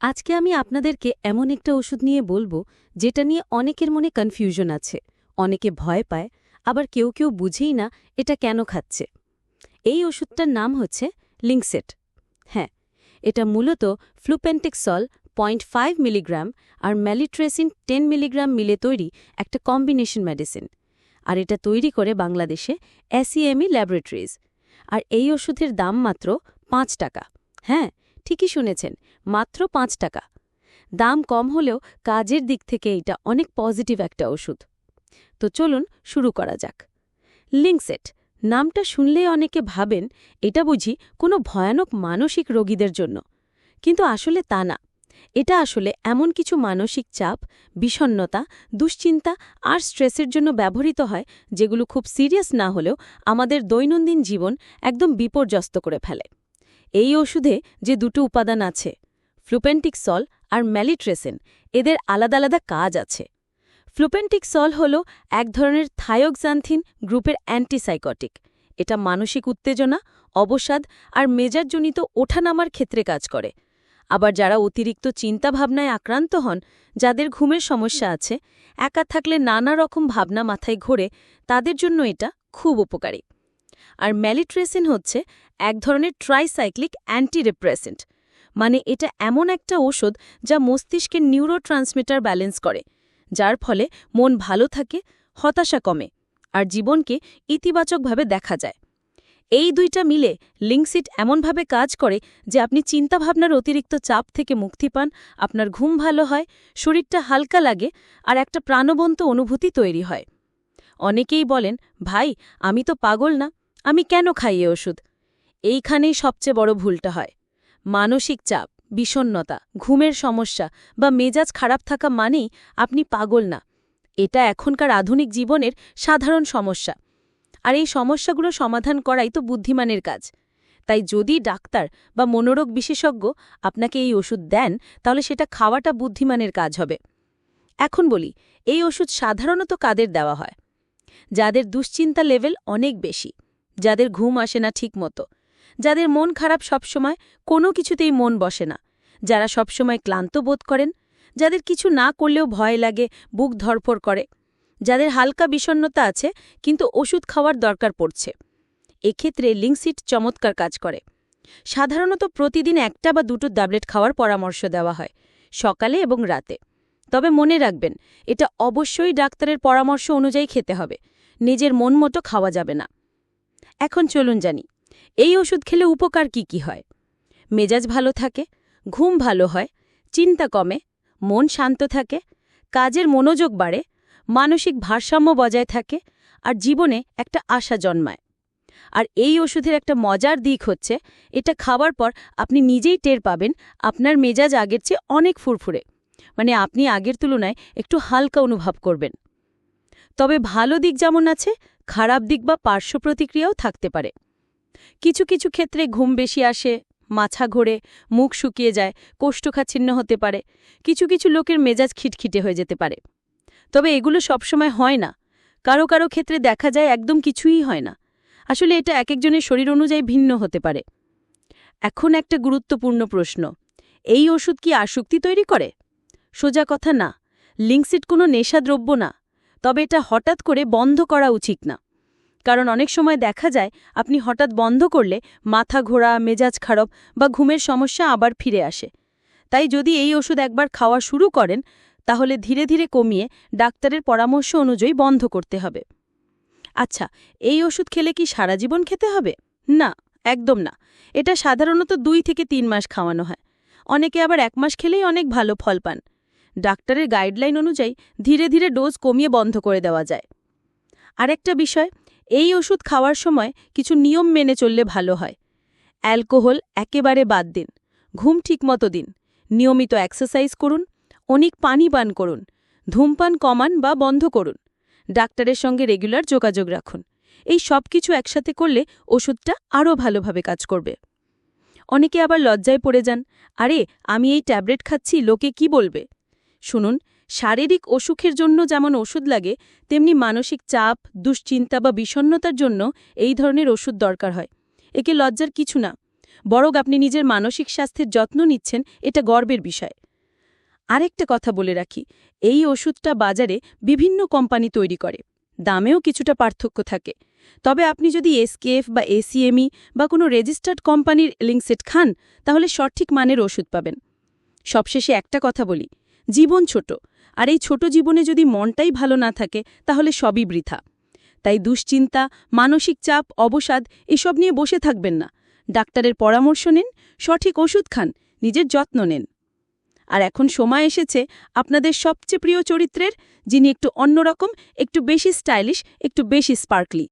আজকে আমি আপনাদেরকে এমন একটা ওষুধ নিয়ে বলব, যেটা নিয়ে অনেকের মনে কনফিউশন আছে। অনেকে ভয় পায়, আবার কেউ কেউ বুঝেই না এটা কেন খাচ্ছে। এই ওষুধটার নাম হচ্ছে লিংসেট হ্যাঁ এটা মূলত ফ্লুপেন্টেক্সল পয়েন্ট ফাইভ মিলিগ্রাম আর ম্যালিট্রেসিন টেন মিলিগ্রাম মিলে তৈরি একটা কম্বিনেশন মেডিসিন আর এটা তৈরি করে বাংলাদেশে এসিএমই ল্যাবরেটরিজ আর এই ওষুধের দাম মাত্র পাঁচ টাকা। হ্যাঁ ঠিকই শুনেছেন মাত্র পাঁচ টাকা। দাম কম হলেও কাজের দিক থেকে এটা অনেক পজিটিভ একটা ওষুধ। তো চলুন শুরু করা যাক। লিংসেট নামটা শুনলেই অনেকে ভাবেন এটা বুঝি কোনো ভয়ানক মানসিক রোগীদের জন্য। কিন্তু আসলে তা না। এটা আসলে এমন কিছু মানসিক চাপ বিষণ্নতা দুশ্চিন্তা আর স্ট্রেসের জন্য ব্যবহৃত হয় যেগুলো খুব সিরিয়াস না হলেও আমাদের দৈনন্দিন জীবন একদম বিপর্যস্ত করে ফেলে। এই ওষুধে যে দুটো উপাদান আছে ফ্লুপেন্টিক সল আর ম্যালিট্রেসেন, এদের আলাদা আলাদা কাজ আছে। ফ্লুপেন্টিক সল হল এক ধরনের থায়োক্সান্থিন গ্রুপের অ্যান্টিসাইকটিক। এটা মানসিক উত্তেজনা, অবসাদ আর মেজাজজনিত ওঠানামার ক্ষেত্রে কাজ করে। আবার যারা অতিরিক্ত চিন্তাভাবনায় আক্রান্ত হন, যাদের ঘুমের সমস্যা আছে, একা থাকলে নানা রকম ভাবনা মাথায় ঘোরে, তাদের জন্য এটা খুব উপকারী। আর ম্যালিট্রেসিন হচ্ছে এক ধরনের ট্রাইসাইক্লিক অ্যান্টিরিপ্রেসেন্ট মানে এটা এমন একটা ওষুধ যা মস্তিষ্কের নিউরোট্রান্সমিটার ব্যালেন্স করে, যার ফলে মন ভালো থাকে, হতাশা কমে, আর জীবনকে ইতিবাচকভাবে দেখা যায়। এই দুইটা মিলে লিঙ্কসিট এমনভাবে কাজ করে যে আপনি চিন্তাভাবনার অতিরিক্ত চাপ থেকে মুক্তি পান, আপনার ঘুম ভালো হয়, শরীরটা হালকা লাগে, আর একটা প্রাণবন্ত অনুভূতি তৈরি হয়। অনেকেই বলেন, ভাই, আমি তো পাগল না, আমি কেন খাই এ ওষুধ এইখানেই সবচেয়ে বড় ভুলটা হয়। মানসিক চাপ বিষণ্নতা ঘুমের সমস্যা বা মেজাজ খারাপ থাকা মানেই আপনি পাগল না। এটা এখনকার আধুনিক জীবনের সাধারণ সমস্যা। আর এই সমস্যাগুলো সমাধান করাই তো বুদ্ধিমানের কাজ। তাই যদি ডাক্তার বা মনোরোগ বিশেষজ্ঞ আপনাকে এই ওষুধ দেন, তাহলে সেটা খাওয়াটা বুদ্ধিমানের কাজ হবে। এখন বলি, এই ওষুধ সাধারণত কাদের দেওয়া হয়? যাদের দুশ্চিন্তা লেভেল অনেক বেশি, যাদের ঘুম আসে না ঠিক মতো যাদের মন খারাপ সবসময় কোনো কিছুতেই মন বসে না। যারা সবসময় ক্লান্ত বোধ করেন, যাদের কিছু না করলেও ভয় লাগে, বুক ধরফর করে। যাদের হালকা বিষণ্নতা আছে, কিন্তু ওষুধ খাওয়ার দরকার পড়ছে। এক্ষেত্রে লিংসিট চমৎকার কাজ করে। সাধারণত প্রতিদিন একটা বা দুটো ট্যাবলেট খাওয়ার পরামর্শ দেওয়া হয়, সকালে এবং রাতে। তবে মনে রাখবেন, এটা অবশ্যই ডাক্তারের পরামর্শ অনুযায়ী খেতে হবে। নিজের মন মতো খাওয়া যাবে না। এখন চলুন জানি এই ওষুধ খেলে উপকার কি কি হয়? মেজাজ ভালো থাকে, ঘুম ভালো হয়, চিন্তা কমে, মন শান্ত থাকে, কাজের মনোযোগ বাড়ে, মানসিক ভারসাম্য বজায় থাকে আর জীবনে একটা আশা জন্মায়। আর এই ওষুধের একটা মজার দিক হচ্ছে, এটা খাওয়ার পর আপনি নিজেই টের পাবেন আপনার মেজাজ আগের চেয়ে অনেক ফুরফুরে। মানে আপনি আগের তুলনায় একটু হালকা অনুভব করবেন। তবে ভালো দিক যেমন আছে, খারাপ দিক বা পার্শ্ব প্রতিক্রিয়াও থাকতে পারে। কিছু কিছু ক্ষেত্রে ঘুম বেশি আসে মাছা ঘোরে, মুখ শুকিয়ে যায় কোষ্ঠখাচ্ছিন্ন হতে পারে, কিছু কিছু লোকের মেজাজ খিটখিটে হয়ে যেতে পারে। তবে এগুলো সবসময় হয় না। কারও কারও ক্ষেত্রে দেখা যায় একদম কিছুই হয় না। আসলে এটা এক একজনের শরীর অনুযায়ী ভিন্ন হতে পারে। এখন একটা গুরুত্বপূর্ণ প্রশ্ন, এই ওষুধ কি আসক্তি তৈরি করে? সোজা কথা না লিঙ্কসিট কোনো নেশাদ্রব্য না, তবে এটা হঠাৎ করে বন্ধ করা উচিত না। কারণ অনেক সময় দেখা যায় আপনি হঠাৎ বন্ধ করলে মাথা ঘোরা, মেজাজ খারাপ বা ঘুমের সমস্যা আবার ফিরে আসে। তাই যদি এই ওষুধ একবার খাওয়া শুরু করেন, তাহলে ধীরে ধীরে কমিয়ে ডাক্তারের পরামর্শ অনুযায়ী বন্ধ করতে হবে। আচ্ছা এই ওষুধ খেলে কি সারা জীবন খেতে হবে? না, একদম না। এটা সাধারণত দুই থেকে তিন মাস খাওয়ানো হয়। অনেকে আবার এক মাস খেলেই অনেক ভালো ফল পান। ডাক্তারের গাইডলাইন অনুযায়ী ধীরে ধীরে ডোজ কমিয়ে বন্ধ করে দেওয়া যায়। আরেকটা বিষয় এই ওষুধ খাওয়ার সময় কিছু নিয়ম মেনে চললে ভালো হয়। অ্যালকোহল একেবারে বাদ দিন। ঘুম ঠিকমতো দিন। নিয়মিত এক্সারসাইজ করুন। অনেক পানি পান করুন। ধূমপান কমান বা বন্ধ করুন। ডাক্তারের সঙ্গে রেগুলার যোগাযোগ রাখুন। এই সব কিছু একসাথে করলে ওষুধটা আরও ভালোভাবে কাজ করবে। অনেকে আবার লজ্জায় পড়ে যান। আরে, আমি এই ট্যাবলেট খাচ্ছি, লোকে কি বলবে? শুনুন শারীরিক অসুখের জন্য যেমন ওষুধ লাগে, তেমনি মানসিক চাপ, দুশ্চিন্তা বা বিষণ্নতার জন্য এই ধরনের ওষুধ দরকার হয়। একে লজ্জার কিছু না, বরং আপনি নিজের মানসিক স্বাস্থ্যের যত্ন নিচ্ছেন, এটা গর্বের বিষয়। আরেকটা কথা বলে রাখি, এই ওষুধটা বাজারে বিভিন্ন কোম্পানি তৈরি করে, দামেও কিছুটা পার্থক্য থাকে। তবে আপনি যদি এসকেএফ বা এসিএমই বা কোনো রেজিস্টার্ড কোম্পানির লিঙ্কসেট খান, তাহলে সঠিক মানের ওষুধ পাবেন। সবশেষে একটা কথা বলি জীবন ছোট। আর এই ছোট জীবনে যদি মনটাই ভালো না থাকে, তাহলে সবই বৃথা। তাই দুশ্চিন্তা, মানসিক চাপ, অবসাদ, এসব নিয়ে বসে থাকবেন না। ডাক্তারের পরামর্শ নিন, সঠিক ওষুধ খান, নিজের যত্ন নেন। আর এখন সময় এসেছে আপনাদের সবচেয়ে প্রিয় চরিত্রের, যিনি একটু অন্যরকম, একটু বেশি স্টাইলিশ, একটু বেশি স্পার্কলি।